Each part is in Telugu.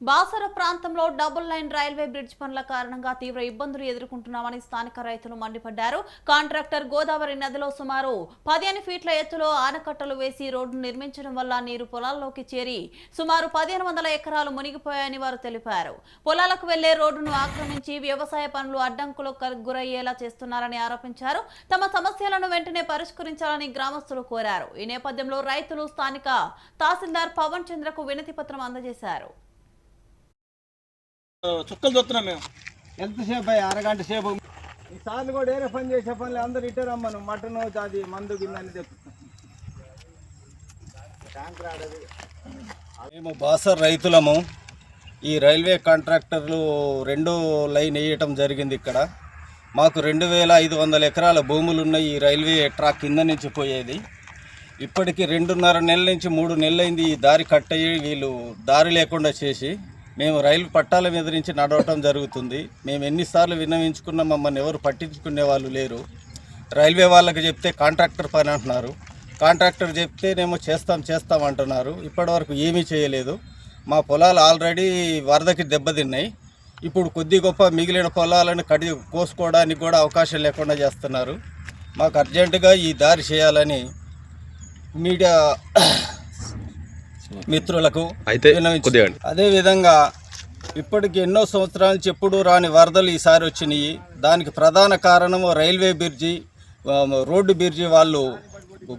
బాసర ప్రాంతంలో డబుల్ లైన్ రైల్వే బ్రిడ్జ్ పనుల కారణంగా తీవ్ర ఇబ్బందులు ఎదుర్కొంటున్నామని స్థానిక రైతులు మండిపడ్డారు. కాంట్రాక్టర్ గోదావరి నదిలో సుమారు పదిహేను ఫీట్ల ఎత్తులో ఆనకట్టలు వేసి రోడ్డు నిర్మించడం వల్ల నీరు పొలాల్లోకి చేరి సుమారు పదిహేను వందల ఎకరాలు మునిగిపోయాయని వారు తెలిపారు. పొలాలకు వెళ్ళే రోడ్డును ఆక్రమించి వ్యవసాయ పనులు అడ్డంకులకు గురయ్యేలా చేస్తున్నారని ఆరోపించారు. తమ సమస్యలను వెంటనే పరిష్కరించాలని గ్రామస్తులు కోరారు. ఈ నేపథ్యంలో రైతులు స్థానిక తహసీల్దార్ పవన్ చంద్రకు వినతి పత్రం అందజేశారు. చుక్కలు చూస్తున్నాం మేము. ఎంతసేపు అయ్యి? అరగంట సేపు. ఈ సార్లు కూడా ఏరే పని చేసే పనులు అందరు ఇటే రమ్మను మటన్ అది మందు గిన్నె తెప్పిస్తాం మేము బాసర్ రైతులము. ఈ రైల్వే కాంట్రాక్టర్లు రెండో లైన్ వేయటం జరిగింది ఇక్కడ. మాకు రెండు వేల ఐదు వందల ఎకరాల భూములు ఉన్నాయి ఈ రైల్వే ట్రాక్ కింద నుంచి పోయేది. ఇప్పటికి రెండున్నర నెలల నుంచి మూడు నెలలైంది ఈ దారి కట్ అయ్యి వీళ్ళు దారి లేకుండా చేసి మేము రైలు పట్టాల మీద నుంచి నడవటం జరుగుతుంది. మేము ఎన్నిసార్లు విన్నవించుకున్నా మమ్మల్ని ఎవరు పట్టించుకునే వాళ్ళు లేరు. రైల్వే వాళ్ళకి చెప్తే కాంట్రాక్టర్ పని అంటున్నారు. కాంట్రాక్టర్ చెప్తేనేమో చేస్తాం చేస్తాం అంటున్నారు. ఇప్పటివరకు ఏమీ చేయలేదు. మా పొలాలు ఆల్రెడీ వరదకి దెబ్బతిన్నాయి. ఇప్పుడు కొద్ది గొప్ప మిగిలిన పొలాలను కడి కోసుకోవడానికి కూడా అవకాశం లేకుండా చేస్తున్నారు. మాకు అర్జెంటుగా ఈ దారి చేయాలని మీడియా మిత్రులకు అయితే కొద్దిగా అదేవిధంగా ఇప్పటికి ఎన్నో సంవత్సరాల నుంచి ఎప్పుడు రాని వరదలు ఈసారి వచ్చినాయి. దానికి ప్రధాన కారణము రైల్వే బ్రిడ్జి రోడ్డు బ్రిడ్జి వాళ్ళు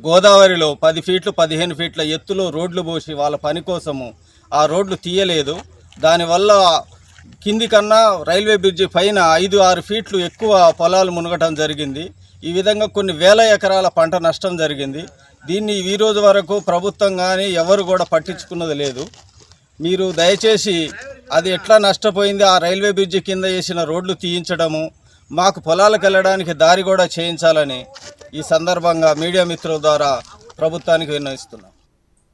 గోదావరిలో పది ఫీట్లు పదిహేను ఫీట్ల ఎత్తులో రోడ్లు పోసి వాళ్ళ పని కోసము ఆ రోడ్లు తీయలేదు. దానివల్ల కింది కన్నా రైల్వే బ్రిడ్జి పైన ఐదు ఆరు ఫీట్లు ఎక్కువ పొలాలు మునగటం జరిగింది. ఈ విధంగా కొన్ని వేల ఎకరాల పంట నష్టం జరిగింది. దీన్ని ఈరోజు వరకు ప్రభుత్వం కానీ ఎవరు కూడా పట్టించుకున్నది లేదు. మీరు దయచేసి అది ఎట్లా నష్టపోయింది ఆ రైల్వే బ్రిడ్జి కింద వేసిన రోడ్లు తీయించడము మాకు పొలాలకు వెళ్ళడానికి దారి కూడా చేయించాలని ఈ సందర్భంగా మీడియా మిత్రుల ద్వారా ప్రభుత్వానికి విన్నవిస్తున్నాం.